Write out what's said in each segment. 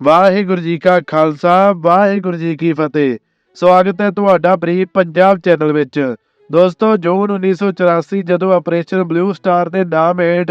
ਵਾਹਿਗੁਰੂ ਜੀ ਕਾ ਖਾਲਸਾ, ਵਾਹਿਗੁਰੂ ਜੀ ਕੀ ਫਤਿਹ। ਸਵਾਗਤ ਹੈ ਤੁਹਾਡਾ ਪ੍ਰੀ ਪੰਜਾਬ ਚੈਨਲ ਵਿੱਚ। ਦੋਸਤੋ, ਜੂਨ 1984 ਜਦੋਂ ਆਪਰੇਸ਼ਨ ਬਲੂ ਸਟਾਰ ਦੇ ਨਾਮ ਹੇਠ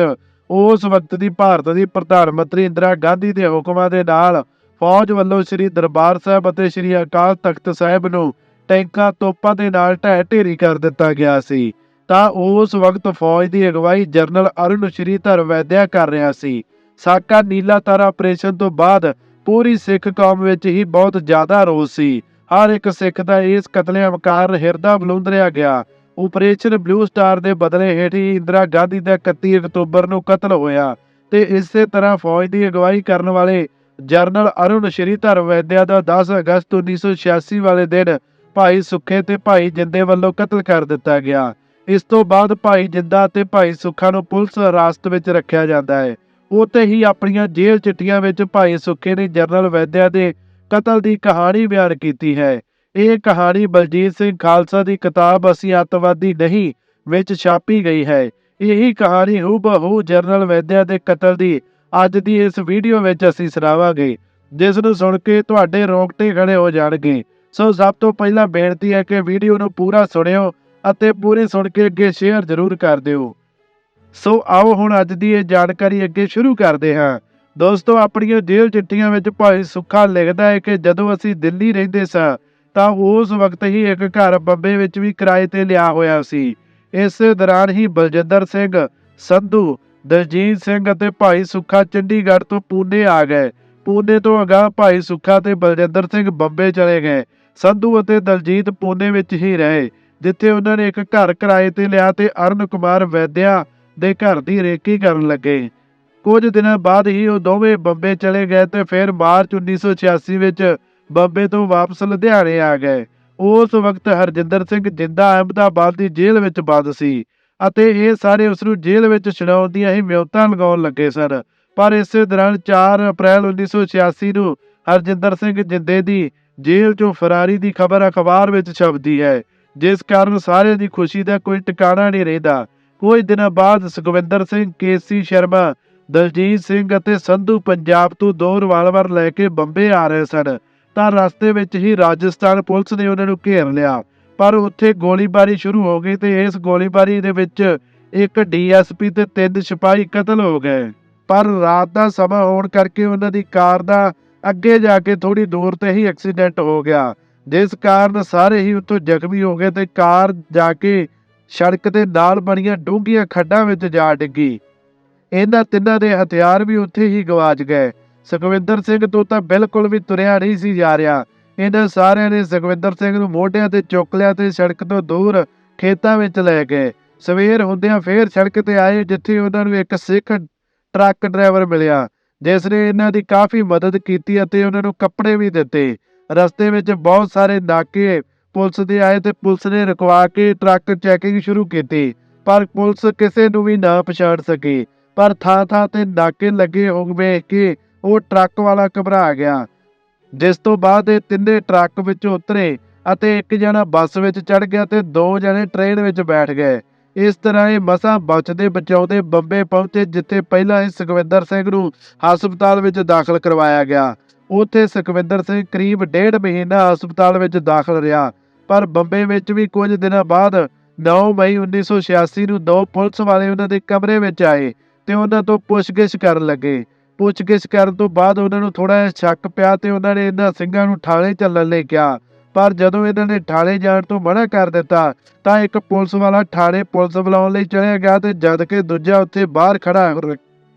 ਉਸ ਵਕਤ ਦੀ ਭਾਰਤ ਦੀ ਪ੍ਰਧਾਨ ਮੰਤਰੀ ਇੰਦਰਾ ਗਾਂਧੀ ਦੇ ਹੁਕਮਾਂ ਦੇ ਨਾਲ ਫੌਜ ਵੱਲੋਂ ਸ੍ਰੀ ਦਰਬਾਰ ਸਾਹਿਬ ਅਤੇ ਸ੍ਰੀ ਅਕਾਲ ਤਖਤ ਸਾਹਿਬ ਨੂੰ ਟੈਂਕਾਂ, ਤੋਪਾਂ ਦੇ ਨਾਲ ਢਹਿ ਢੇਰੀ ਕਰ ਦਿੱਤਾ ਗਿਆ ਸੀ। ਤਾਂ ਉਸ ਵਕਤ ਫੌਜ ਦੀ ਅਗਵਾਈ ਜਨਰਲ ਅਰੁਣ ਸ਼੍ਰੀਧਰ ਵੈਦਿਆ ਕਰ ਰਿਹਾ ਸੀ। ਸਾਕਾ ਨੀਲਾ ਤਾਰਾ ਆਪਰੇਸ਼ਨ ਤੋਂ ਬਾਅਦ ਪੂਰੀ ਸਿੱਖ ਕੌਮ ਵਿੱਚ ਹੀ ਬਹੁਤ ਜ਼ਿਆਦਾ ਰੋਸ ਸੀ। ਹਰ ਇੱਕ ਸਿੱਖ ਦਾ ਇਸ ਕਤਲੇਆਮ ਕਾਰਨ ਹਿਰਦਾ ਬਲੂੰਦਰਿਆ ਗਿਆ। ਆਪਰੇਸ਼ਨ ਬਲੂ ਸਟਾਰ ਦੇ ਬਦਲੇ ਹੇਠ ਹੀ ਇੰਦਰਾ ਗਾਂਧੀ ਦਾ 31 ਅਕਤੂਬਰ ਨੂੰ ਕਤਲ ਹੋਇਆ ਤੇ ਇਸੇ ਤਰ੍ਹਾਂ ਫੌਜ ਦੀ ਅਗਵਾਈ ਕਰਨ ਵਾਲੇ ਜਨਰਲ ਅਰੁਣ ਸ਼੍ਰੀਧਰ ਵੈਦਿਆ ਦਾ 10 ਅਗਸਤ 1986 ਵਾਲੇ ਦਿਨ ਭਾਈ ਸੁੱਖੇ ਤੇ ਭਾਈ ਜਿੰਦੇ ਵੱਲੋਂ ਕਤਲ ਕਰ ਦਿੱਤਾ ਗਿਆ। ਇਸ ਤੋਂ ਬਾਅਦ ਭਾਈ ਜਿੰਦਾ ਤੇ ਭਾਈ ਸੁੱਖਾ ਨੂੰ ਪੁਲਿਸ ਹਿਰਾਸਤ ਵਿੱਚ ਰੱਖਿਆ ਜਾਂਦਾ ਹੈ। ਉਤੇ ਹੀ ਆਪਣੀਆਂ ਜੇਲ੍ਹ ਚਿੱਠੀਆਂ ਵਿੱਚ ਭਾਈ ਸੁੱਖੇ ਨੇ ਜਨਰਲ ਵੈਦਿਆ ਦੇ ਕਤਲ ਦੀ ਕਹਾਣੀ ਬਿਆਨ ਕੀਤੀ ਹੈ। ਇਹ ਕਹਾਣੀ ਬਲਜੀਤ ਸਿੰਘ ਖਾਲਸਾ ਦੀ ਕਿਤਾਬ ਅਸੀਂ ਅੱਤਵਾਦੀ ਨਹੀਂ ਵਿੱਚ ਛਾਪੀ ਗਈ ਹੈ। ਇਹੀ ਕਹਾਣੀ ਹੂਬਹੂ ਜਨਰਲ ਵੈਦਿਆ ਦੇ ਕਤਲ ਦੀ ਅੱਜ ਦੀ ਇਸ ਵੀਡੀਓ ਵਿੱਚ ਅਸੀਂ ਸੁਣਾਵਾਂਗੇ, ਜਿਸ ਨੂੰ ਸੁਣ ਕੇ ਤੁਹਾਡੇ ਰੋਂਗਟੇ ਖੜੇ ਹੋ ਜਾਣਗੇ। ਸੋ ਸਭ ਤੋਂ ਪਹਿਲਾਂ ਬੇਨਤੀ ਹੈ ਕਿ ਵੀਡੀਓ ਨੂੰ ਪੂਰਾ ਸੁਣਿਓ ਅਤੇ ਪੂਰੀ ਸੁਣ ਕੇ ਅੱਗੇ ਸ਼ੇਅਰ ਜ਼ਰੂਰ ਕਰ ਦਿਓ। ਸੋ ਆਓ ਹੁਣ ਅੱਜ ਦੀ ਇਹ ਜਾਣਕਾਰੀ ਅੱਗੇ ਸ਼ੁਰੂ ਕਰਦੇ ਹਾਂ। ਦੋਸਤੋ, ਆਪਣੀਆਂ ਜੇਲ੍ਹ ਚਿੱਠੀਆਂ ਵਿੱਚ ਭਾਈ ਸੁੱਖਾ ਲਿਖਦਾ ਹੈ ਕਿ ਜਦੋਂ ਅਸੀਂ ਦਿੱਲੀ ਰਹਿੰਦੇ ਸਾਂ, ਤਾਂ ਉਸ ਵਕਤ ਹੀ ਇੱਕ ਘਰ ਬੰਬੇ ਵਿੱਚ ਵੀ ਕਿਰਾਏ ਤੇ ਲਿਆ ਹੋਇਆ ਸੀ। ਇਸ ਦੌਰਾਨ ਹੀ ਬਲਜਿੰਦਰ ਸਿੰਘ, ਸੰਧੂ, ਦਲਜੀਤ ਸਿੰਘ ਅਤੇ ਭਾਈ ਸੁੱਖਾ ਚੰਡੀਗੜ੍ਹ ਤੋਂ ਪੂਨੇ ਆ ਗਏ। ਪੂਨੇ ਤੋਂ ਅਗਾਂਹ ਭਾਈ ਸੁੱਖਾ ਤੇ ਬਲਜਿੰਦਰ ਸਿੰਘ ਬੰਬੇ ਚਲੇ ਗਏ। ਸੰਧੂ ਅਤੇ ਦਲਜੀਤ ਪੂਨੇ ਵਿੱਚ ਹੀ ਰਹੇ, ਜਿੱਥੇ ਉਹਨਾਂ ਨੇ ਇੱਕ ਘਰ ਕਿਰਾਏ ਤੇ ਲਿਆ ਤੇ ਅਰਨ ਕੁਮਾਰ ਵੈਦਿਆ ਦੇ ਘਰ ਦੀ ਰੇਕੀ ਕਰਨ ਲੱਗੇ। ਕੁਝ ਦਿਨਾਂ ਬਾਅਦ ਹੀ ਉਹ ਦੋਵੇਂ ਬੰਬੇ ਚਲੇ ਗਏ ਤੇ ਫਿਰ ਮਾਰਚ 1986 ਵਿੱਚ ਬੰਬੇ ਤੋਂ ਵਾਪਸ ਲੁਧਿਆਣੇ ਆ ਗਏ। ਉਸ ਵਕਤ ਹਰਜਿੰਦਰ ਸਿੰਘ ਜਿੰਦਾ ਅਹਿਮਦਾਬਾਦ ਦੀ ਜੇਲ੍ਹ ਵਿੱਚ ਬੰਦ ਸੀ ਅਤੇ ਇਹ ਸਾਰੇ ਉਸ ਨੂੰ ਜੇਲ੍ਹ ਵਿੱਚ ਛਡਾਉਣ ਦੀਆਂ ਹੀ ਮਿਉਤਾਂ ਲਗਾਉਣ ਲੱਗੇ ਸਨ। ਪਰ ਇਸੇ ਦੌਰਾਨ 4 ਅਪ੍ਰੈਲ 1986 ਨੂੰ ਹਰਜਿੰਦਰ ਸਿੰਘ ਜਿੰਦੇ ਦੀ ਜੇਲ੍ਹ ਚੋਂ ਫਰਾਰੀ ਦੀ ਖਬਰ ਅਖਬਾਰ ਵਿੱਚ ਛਪਦੀ ਹੈ, ਜਿਸ ਕਾਰਨ ਸਾਰਿਆਂ ਦੀ ਖੁਸ਼ੀ ਦਾ ਕੋਈ ਟਿਕਾਣਾ ਨਹੀਂ ਰਹਿੰਦਾ। ਕੁਝ ਦਿਨਾਂ ਬਾਅਦ ਸੁਖਵਿੰਦਰ ਸਿੰਘ, ਕੇਸੀ ਸ਼ਰਮਾ, ਦਲਜੀਤ ਸਿੰਘ ਅਤੇ ਸੰਧੂ ਪੰਜਾਬ ਤੋਂ ਦੋ ਰਿਵਾਲਵਰ ਲੈ ਕੇ ਬੰਬੇ ਆ ਰਹੇ ਸਨ। ਤਾਂ ਰਸਤੇ ਵਿੱਚ ਹੀ ਰਾਜਸਥਾਨ ਪੁਲਿਸ ਨੇ ਉਹਨਾਂ ਨੂੰ ਘੇਰ ਲਿਆ। ਪਰ ਉੱਥੇ ਗੋਲੀਬਾਰੀ ਸ਼ੁਰੂ ਹੋ ਗਈ ਤੇ ਇਸ ਗੋਲੀਬਾਰੀ ਦੇ ਵਿੱਚ ਇੱਕ ਡੀਐਸਪੀ ਤੇ ਤਿੰਨ ਸਿਪਾਹੀ ਕਤਲ ਹੋ ਗਏ। ਪਰ ਰਾਤ ਦਾ ਸਮਾਂ ਹੋਣ ਕਰਕੇ ਉਹਨਾਂ ਦੀ ਕਾਰ ਦਾ ਅੱਗੇ ਜਾ ਕੇ ਥੋੜੀ ਦੂਰ ਤੇ ਹੀ ਐਕਸੀਡੈਂਟ ਹੋ ਗਿਆ। ਜਿਸ ਕਾਰਨ ਸਾਰੇ ਹੀ ਉੱਥੋਂ ਜ਼ਖਮੀ ਹੋ ਗਏ ਤੇ ਕਾਰ ਜਾ ਕੇ ਸੜਕ ਦੇ ਨਾਲ ਬਣੀਆਂ ਡੂੰਘੀਆਂ ਖੱਡਾਂ ਵਿੱਚ ਜਾ ਡਿੱਗੀ। ਇਹਨਾਂ ਤਿੰਨਾਂ ਦੇ ਹਥਿਆਰ ਵੀ ਉੱਥੇ ਹੀ ਗਵਾਚ ਗਏ। ਸੁਖਵਿੰਦਰ ਸਿੰਘ ਤੋਂ ਤਾਂ ਬਿਲਕੁਲ ਵੀ ਤੁਰਿਆ ਨਹੀਂ ਸੀ ਜਾ ਰਿਹਾ। ਇਹਨਾਂ ਸਾਰਿਆਂ ਨੇ ਸੁਖਵਿੰਦਰ ਸਿੰਘ ਨੂੰ ਮੋਢਿਆਂ ਤੇ ਚੁੱਕ ਲਿਆ ਤੇ ਸੜਕ ਤੋਂ ਦੂਰ ਖੇਤਾਂ ਵਿੱਚ ਲੈ ਗਏ। ਸਵੇਰ ਹੁੰਦਿਆਂ ਫੇਰ ਸੜਕ ਤੇ ਆਏ, ਜਿੱਥੇ ਉਹਨਾਂ ਨੂੰ ਇੱਕ ਸਿੱਖ ਟਰੱਕ ਡਰਾਈਵਰ ਮਿਲਿਆ, ਜਿਸ ਨੇ ਇਹਨਾਂ ਦੀ ਕਾਫੀ ਮਦਦ ਕੀਤੀ ਅਤੇ ਉਹਨਾਂ ਨੂੰ ਕੱਪੜੇ ਵੀ ਦਿੱਤੇ। ਰਸਤੇ ਵਿੱਚ ਬਹੁਤ ਸਾਰੇ ਨਾਕੇ ਪੁਲਿਸ ਦੇ ਆਏ ਤੇ ਪੁਲਿਸ ਨੇ ਰੁਕਵਾ ਕੇ ਟਰੱਕ ਚੈਕਿੰਗ ਸ਼ੁਰੂ ਕੀਤੀ, ਪਰ ਪੁਲਿਸ ਕਿਸੇ ਨੂੰ ਵੀ ਨਾ ਪਛਾਣ ਸਕੀ। ਪਰ ਥਾਂ ਥਾਂ ਤੇ ਨਾਕੇ ਲੱਗੇ ਹੋ ਵੇਖ ਕੇ ਉਹ ਟਰੱਕ ਵਾਲਾ ਘਬਰਾ ਗਿਆ। ਜਿਸ ਤੋਂ ਬਾਅਦ ਇਹ ਤਿੰਨੇ ਟਰੱਕ ਵਿੱਚ ਉਤਰੇ ਅਤੇ ਇੱਕ ਜਣਾ ਬੱਸ ਵਿੱਚ ਚੜ ਗਿਆ ਤੇ ਦੋ ਜਣੇ ਟ੍ਰੇਨ ਵਿੱਚ ਬੈਠ ਗਏ। ਇਸ ਤਰ੍ਹਾਂ ਇਹ ਮਸਾਂ ਬਚਦੇ ਬਚਾਉਂਦੇ ਬੰਬੇ ਪਹੁੰਚੇ, ਜਿੱਥੇ ਪਹਿਲਾਂ ਹੀ ਸੁਖਵਿੰਦਰ ਸਿੰਘ ਨੂੰ ਹਸਪਤਾਲ ਵਿੱਚ ਦਾਖਲ ਕਰਵਾਇਆ ਗਿਆ। ਉੱਥੇ ਸੁਖਵਿੰਦਰ ਸਿੰਘ ਕਰੀਬ ਡੇਢ ਮਹੀਨਾ ਹਸਪਤਾਲ ਵਿੱਚ ਦਾਖਲ ਰਿਹਾ। ਪਰ ਬੰਬੇ ਵਿੱਚ ਵੀ ਕੁਝ ਦਿਨਾਂ ਬਾਅਦ 9 ਮਈ 1986 ਨੂੰ ਦੋ ਪੁਲਿਸ ਵਾਲੇ ਉਹਨਾਂ ਦੇ ਕਮਰੇ ਵਿੱਚ ਆਏ ਤੇ ਉਹਨਾਂ ਤੋਂ ਪੁੱਛਗਿੱਛ ਕਰਨ ਲੱਗੇ। ਪੁੱਛਗਿੱਛ ਕਰਨ ਤੋਂ ਬਾਅਦ ਉਹਨਾਂ ਨੂੰ ਥੋੜਾ ਜਿਹਾ ਸ਼ੱਕ ਪਿਆ ਤੇ ਉਹਨਾਂ ਨੇ ਇਹਨਾਂ ਸਿੰਘਾਂ ਨੂੰ ਥਾਣੇ ਚੱਲਣ ਲਈ ਕਿਹਾ। ਪਰ ਜਦੋਂ ਇਹਨਾਂ ਨੇ ਥਾਣੇ ਜਾਣ ਤੋਂ ਮਨਾ ਕਰ ਦਿੱਤਾ, ਤਾਂ ਇੱਕ ਪੁਲਿਸ ਵਾਲਾ ਥਾਣੇ ਪੁਲਿਸ ਬੁਲਾਉਣ ਲਈ ਚਲਿਆ ਗਿਆ ਤੇ ਜਦ ਕਿ ਦੂਜਾ ਉੱਥੇ ਬਾਹਰ ਖੜਾ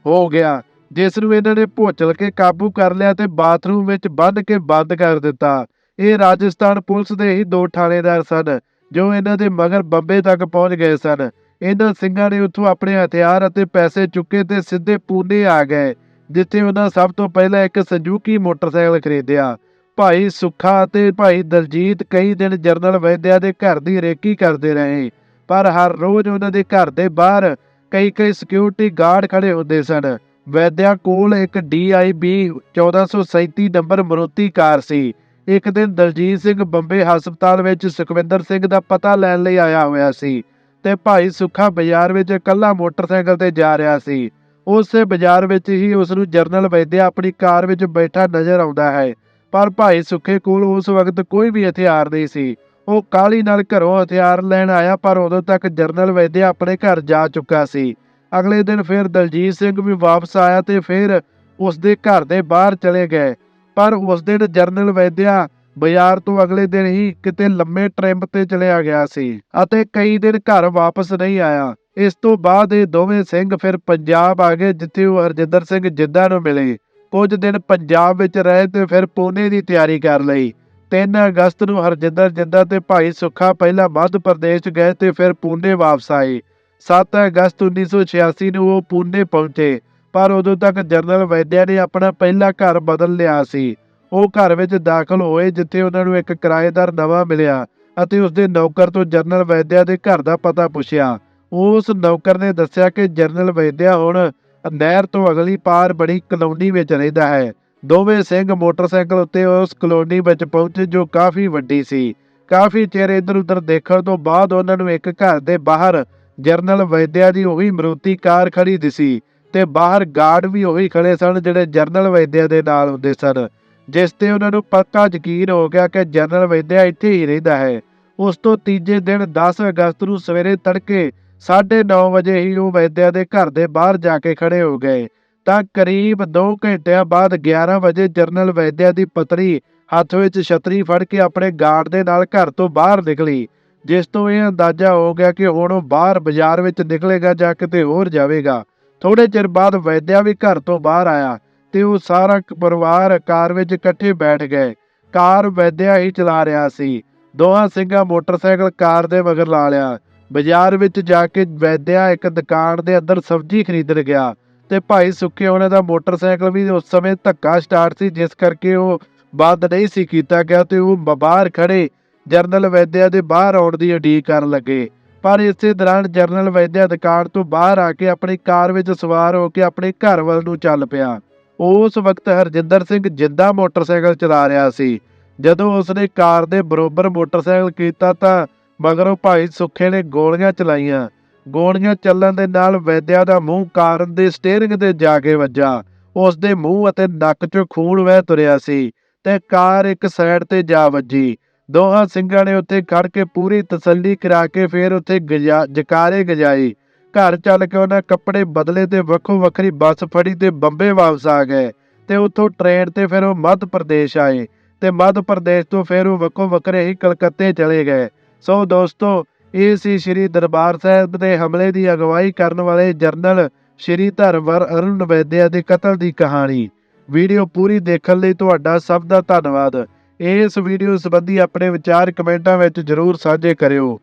ਹੋ ਗਿਆ, ਜਿਸ ਨੂੰ ਇਹਨਾਂ ਨੇ ਭੋਚਲ ਕੇ ਕਾਬੂ ਕਰ ਲਿਆ ਤੇ ਬਾਥਰੂਮ ਵਿੱਚ ਬੰਨ ਕੇ ਬੰਦ ਕਰ ਦਿੱਤਾ। ਇਹ ਰਾਜਸਥਾਨ ਪੁਲਿਸ ਦੇ ਹੀ ਦੋ ਥਾਣੇਦਾਰ ਸਨ, ਜੋ ਇਹਨਾਂ ਦੇ ਮਗਰ ਬੰਬੇ ਤੱਕ ਪਹੁੰਚ ਗਏ ਸਨ। ਇਹਨਾਂ ਸਿੰਘਾਂ ਨੇ ਉੱਥੋਂ ਆਪਣੇ ਹਥਿਆਰ ਅਤੇ ਪੈਸੇ ਚੁੱਕੇ ਤੇ ਸਿੱਧੇ ਪੂਨੇ ਆ ਗਏ, ਜਿੱਥੇ ਉਹਨਾਂ ਸਭ ਤੋਂ ਪਹਿਲਾਂ ਇੱਕ ਸੰਜੂਕੀ ਮੋਟਰਸਾਈਕਲ ਖਰੀਦਿਆ। ਭਾਈ ਸੁੱਖਾ ਅਤੇ ਭਾਈ ਦਲਜੀਤ ਕਈ ਦਿਨ ਜਰਨਲ ਵੈਦਿਆ ਦੇ ਘਰ ਦੀ ਰੇਕੀ ਕਰਦੇ ਰਹੇ, ਪਰ ਹਰ ਰੋਜ਼ ਉਹਨਾਂ ਦੇ ਘਰ ਦੇ ਬਾਹਰ ਕਈ ਕਈ ਸਿਕਿਉਰਿਟੀ ਗਾਰਡ ਖੜੇ ਹੁੰਦੇ ਸਨ। ਵੈਦਿਆ ਕੋਲ ਇੱਕ DIB 1437 ਨੰਬਰ ਮਰੂਤੀ ਕਾਰ ਸੀ। ਇੱਕ ਦਿਨ ਦਲਜੀਤ ਸਿੰਘ ਬੰਬੇ ਹਸਪਤਾਲ ਵਿੱਚ ਸੁਖਵਿੰਦਰ ਸਿੰਘ ਦਾ ਪਤਾ ਲੈਣ ਲਈ ਆਇਆ ਹੋਇਆ ਸੀ ਤੇ ਭਾਈ ਸੁੱਖਾ ਬਾਜ਼ਾਰ ਵਿੱਚ ਇਕੱਲਾ ਮੋਟਰਸਾਈਕਲ ਤੇ ਜਾ ਰਿਹਾ ਸੀ। ਉਸੇ ਬਾਜ਼ਾਰ ਵਿੱਚ ਹੀ ਉਸ ਨੂੰ ਜਰਨਲ ਵੈਦਿਆ ਆਪਣੀ ਕਾਰ ਵਿੱਚ ਬੈਠਾ ਨਜ਼ਰ ਆਉਂਦਾ ਹੈ, ਪਰ ਭਾਈ ਸੁੱਖੇ ਕੋਲ ਉਸ ਵਕਤ ਕੋਈ ਵੀ ਹਥਿਆਰ ਨਹੀਂ ਸੀ। ਉਹ ਕਾਲੀ ਨਾਲ ਘਰੋਂ ਹਥਿਆਰ ਲੈਣ ਆਇਆ, ਪਰ ਉਦੋਂ ਤੱਕ ਜਰਨਲ ਵੈਦਿਆ ਆਪਣੇ ਘਰ ਜਾ ਚੁੱਕਾ ਸੀ। ਅਗਲੇ ਦਿਨ ਫਿਰ ਦਲਜੀਤ ਸਿੰਘ ਵੀ ਵਾਪਸ ਆਇਆ ਤੇ ਫਿਰ ਉਸ ਦੇ ਘਰ ਦੇ ਬਾਹਰ ਚਲੇ ਗਏ। ਪਰ ਉਸ ਦਿਨ ਜਰਨਲ ਵੈਦਿਆ ਬਾਜ਼ਾਰ ਤੋਂ ਅਗਲੇ ਦਿਨ ਹੀ ਕਿਤੇ ਲੰਮੇ ਟ੍ਰਿਪ ਤੇ ਚਲਿਆ ਗਿਆ ਸੀ ਅਤੇ ਕਈ ਦਿਨ ਘਰ ਵਾਪਸ ਨਹੀਂ ਆਇਆ। ਇਸ ਤੋਂ ਬਾਅਦ ਇਹ ਦੋਵੇਂ ਸਿੰਘ ਫਿਰ ਪੰਜਾਬ ਆ ਗਏ, ਜਿੱਥੇ ਉਹ ਹਰਜਿੰਦਰ ਸਿੰਘ ਜਿੱਦਾਂ ਨੂੰ ਮਿਲੇ। ਕੁਝ ਦਿਨ ਪੰਜਾਬ ਵਿੱਚ ਰਹੇ ਤੇ ਫਿਰ ਪੂਨੇ ਦੀ ਤਿਆਰੀ ਕਰ ਲਈ। 3 ਅਗਸਤ ਨੂੰ ਹਰਜਿੰਦਰ ਜਿੰਦਾ ਤੇ ਭਾਈ ਸੁੱਖਾ ਪਹਿਲਾਂ ਮੱਧ ਪ੍ਰਦੇਸ਼ ਗਏ ਤੇ ਫਿਰ ਪੂਨੇ ਵਾਪਸ ਆਏ। 7 ਅਗਸਤ 1986 ਨੂੰ ਉਹ ਪੂਨੇ ਪਹੁੰਚੇ। ਪਰ ਉਦੋਂ ਤੱਕ ਜਨਰਲ ਵੈਦਿਆ ਨੇ ਆਪਣਾ ਪਹਿਲਾ ਘਰ ਬਦਲ ਲਿਆ ਸੀ। ਉਹ ਘਰ ਵਿੱਚ ਦਾਖਲ ਹੋਏ, ਜਿੱਥੇ ਉਹਨਾਂ ਨੂੰ ਇੱਕ ਕਿਰਾਏਦਾਰ ਨਵਾਂ ਮਿਲਿਆ ਅਤੇ ਉਸਦੇ ਨੌਕਰ ਤੋਂ ਜਨਰਲ ਵੈਦਿਆ ਦੇ ਘਰ ਦਾ ਪਤਾ ਪੁੱਛਿਆ। ਉਸ ਨੌਕਰ ਨੇ ਦੱਸਿਆ ਕਿ ਜਨਰਲ ਵੈਦਿਆ ਹੁਣ ਨਹਿਰ ਤੋਂ ਅਗਲੀ ਪਾਰ ਬੜੀ ਕਲੋਨੀ ਵਿੱਚ ਰਹਿੰਦਾ ਹੈ। ਦੋਵੇਂ ਸਿੰਘ ਮੋਟਰਸਾਈਕਲ ਉੱਤੇ ਉਸ ਕਲੋਨੀ ਵਿੱਚ ਪਹੁੰਚੇ, ਜੋ ਕਾਫੀ ਵੱਡੀ ਸੀ। ਕਾਫੀ ਚਿਰ ਇੱਧਰ ਉੱਧਰ ਦੇਖਣ ਤੋਂ ਬਾਅਦ ਉਹਨਾਂ ਨੂੰ ਇੱਕ ਘਰ ਦੇ ਬਾਹਰ ਜਨਰਲ ਵੈਦਿਆ ਦੀ ਉਹੀ ਮਰੂਤੀ ਕਾਰ ਖੜੀ ਦਿਸੀ। ਤੇ ਬਾਹਰ ਗਾਰਡ ਵੀ ਉਹੀ ਖੜੇ ਸਨ ਜਿਹੜੇ ਜਰਨਲ ਵੈਦਿਆ ਦੇ ਨਾਲ ਹੁੰਦੇ ਸਨ, ਜਿਸ ਤੇ ਉਹਨਾਂ ਨੂੰ ਪੱਕਾ ਯਕੀਨ ਹੋ ਗਿਆ ਕਿ ਜਨਰਲ ਵੈਦਿਆ ਇੱਥੇ ਹੀ ਰਹਿੰਦਾ ਹੈ। ਉਸ ਤੋਂ ਤੀਜੇ ਦਿਨ 10 ਅਗਸਤ ਨੂੰ ਸਵੇਰੇ ਤੜਕੇ 9:30 ਵਜੇ ਹੀ ਉਹ ਵੈਦਿਆ ਦੇ ਘਰ ਦੇ ਬਾਹਰ ਜਾ ਕੇ ਖੜੇ ਹੋ ਗਏ। ਤਾਂ ਕਰੀਬ 2 ਘੰਟਿਆਂ ਬਾਅਦ 11 ਵਜੇ ਜਰਨਲ ਵੈਦਿਆ ਦੀ ਪਤਨੀ ਹੱਥ ਵਿੱਚ ਛਤਰੀ ਫੜ ਕੇ ਆਪਣੇ ਗਾਰਡ ਦੇ ਨਾਲ ਘਰ ਤੋਂ ਬਾਹਰ ਨਿਕਲੀ, ਜਿਸ ਤੋਂ ਇਹ ਅੰਦਾਜ਼ਾ ਹੋ ਗਿਆ ਕਿ ਹੁਣ ਉਹ ਬਾਹਰ ਬਾਜ਼ਾਰ ਵਿੱਚ ਨਿਕਲੇਗਾ ਜਾਂ ਕਿਤੇ ਹੋਰ ਜਾਵੇਗਾ। ਥੋੜੇ ਚਿਰ ਬਾਅਦ ਵੈਦਿਆ ਵੀ ਘਰ ਤੋਂ ਬਾਹਰ ਆਇਆ ਤੇ ਉਹ ਸਾਰਾ ਪਰਿਵਾਰ ਕਾਰ ਵਿੱਚ ਇਕੱਠੇ ਬੈਠ ਗਏ। ਕਾਰ ਵੈਦਿਆ ਹੀ ਚਲਾ ਰਿਹਾ ਸੀ। ਦੋਹਾਂ ਸਿੰਘਾਂ ਮੋਟਰਸਾਈਕਲ ਕਾਰ ਦੇ ਮਗਰ ਲਾ ਲਿਆ। ਬਾਜ਼ਾਰ ਵਿੱਚ ਜਾ ਕੇ ਵੈਦਿਆ ਇੱਕ ਦੁਕਾਨ ਦੇ ਅੰਦਰ ਸਬਜ਼ੀ ਖਰੀਦਣ ਗਿਆ ਤੇ ਭਾਈ ਸੁੱਖੇ ਉਹਨਾਂ ਦਾ ਮੋਟਰਸਾਈਕਲ ਵੀ ਉਸ ਸਮੇਂ ਧੱਕਾ ਸਟਾਰਟ ਸੀ, ਜਿਸ ਕਰਕੇ ਉਹ ਬੰਦ ਨਹੀਂ ਸੀ ਕੀਤਾ ਗਿਆ ਤੇ ਉਹ ਬਾਹਰ ਖੜੇ ਜਰਨਲ ਵੈਦਿਆ ਦੇ ਬਾਹਰ ਆਉਣ ਦੀ ਉਡੀਕ ਕਰਨ ਲੱਗੇ। ਪਰ ਇਸੇ ਦੌਰਾਨ ਜਨਰਲ ਵੈਦਿਆ ਦੁਕਾਨ ਤੋਂ ਬਾਹਰ ਆ ਕੇ ਆਪਣੀ ਕਾਰ ਵਿੱਚ ਸਵਾਰ ਹੋ ਕੇ ਆਪਣੇ ਘਰ ਵੱਲ ਨੂੰ ਚੱਲ ਪਿਆ। ਉਸ ਵਕਤ ਹਰਜਿੰਦਰ ਸਿੰਘ ਜਿੱਦਾਂ ਮੋਟਰਸਾਈਕਲ ਚਲਾ ਰਿਹਾ ਸੀ। ਜਦੋਂ ਉਸਨੇ ਕਾਰ ਦੇ ਬਰੋਬਰ ਮੋਟਰਸਾਈਕਲ ਕੀਤਾ ਤਾਂ ਮਗਰੋਂ ਭਾਈ ਸੁੱਖੇ ਨੇ ਗੋਲੀਆਂ ਚਲਾਈਆਂ। ਗੋਲੀਆਂ ਚੱਲਣ ਦੇ ਨਾਲ ਵੈਦਿਆ ਦਾ ਮੂੰਹ ਕਾਰ ਦੇ ਸਟੀਅਰਿੰਗ ਤੇ ਜਾ ਕੇ ਵੱਜਾ। ਉਸ ਦੇ ਮੂੰਹ ਅਤੇ ਨੱਕ 'ਚੋਂ ਖੂਨ ਵਹਿ ਤੁਰਿਆ ਸੀ ਤੇ ਕਾਰ ਇੱਕ ਸਾਈਡ ਤੇ ਜਾ ਵੱਜੀ। ਦੋਹਾਂ ਸਿੰਘਾਂ ਨੇ ਉੱਥੇ ਖੜ ਕੇ ਪੂਰੀ ਤਸੱਲੀ ਕਰਾ ਕੇ ਫਿਰ ਉੱਥੇ ਗਜਾ- ਜਕਾਰੇ ਗਜਾਏ ਘਰ ਚੱਲ ਕੇ ਉਹਨਾਂ ਕੱਪੜੇ ਬਦਲੇ ਤੇ ਵੱਖੋ ਵੱਖਰੀ ਬੱਸ ਫੜੀ ਤੇ ਬੰਬੇ ਵਾਪਸ ਆ ਗਏ। ਤੇ ਉੱਥੋਂ ਟ੍ਰੇਨ ਤੇ ਫਿਰ ਉਹ ਮੱਧ ਪ੍ਰਦੇਸ਼ ਆਏ। ਤੇ ਮੱਧ ਪ੍ਰਦੇਸ਼ ਤੋਂ ਫਿਰ ਉਹ ਵੱਖੋ ਵੱਖਰੇ ਹੀ ਕਲਕੱਤੇ ਚਲੇ ਗਏ। ਸੋ ਦੋਸਤੋ, ਇਹ ਸੀ ਸ੍ਰੀ ਦਰਬਾਰ ਸਾਹਿਬ ਦੇ ਹਮਲੇ ਦੀ ਅਗਵਾਈ ਕਰਨ ਵਾਲੇ ਜਰਨਲ ਸ਼੍ਰੀ ਧਰਮਵਰ ਅਰੁਣ ਵੈਦਿਆ ਦੇ ਕਤਲ ਦੀ ਕਹਾਣੀ। ਵੀਡੀਓ ਪੂਰੀ ਦੇਖਣ ਲਈ ਤੁਹਾਡਾ ਸਭ ਦਾ ਧੰਨਵਾਦ। ਇਸ ਵੀਡੀਓ ਸੰਬੰਧੀ ਆਪਣੇ ਵਿਚਾਰ ਕਮੈਂਟਾਂ ਵਿੱਚ ਜਰੂਰ ਸਾਂਝੇ ਕਰਿਓ।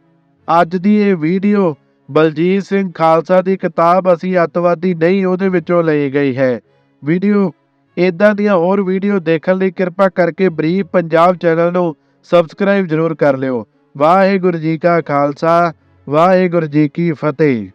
ਅੱਜ ਦੀ ਇਹ ਵੀਡੀਓ ਬਲਜੀਤ ਸਿੰਘ ਖਾਲਸਾ ਦੀ ਕਿਤਾਬ ਅਸੀਂ ਅੱਤਵਾਦੀ ਨਹੀਂ ਉਹਦੇ ਵਿੱਚੋਂ ਲਈ ਗਈ ਹੈ। ਵੀਡੀਓ ਇਦਾਂ ਦੀਆਂ ਹੋਰ ਵੀਡੀਓ ਦੇਖਣ ਲਈ ਕਿਰਪਾ ਕਰਕੇ ਬਰੀਫ ਪੰਜਾਬ ਚੈਨਲ ਨੂੰ ਸਬਸਕ੍ਰਾਈਬ ਜਰੂਰ ਕਰ ਲਿਓ। ਵਾਹਿਗੁਰੂ ਜੀ ਕਾ ਖਾਲਸਾ, ਵਾਹਿਗੁਰੂ ਜੀ ਕੀ ਫਤਿਹ।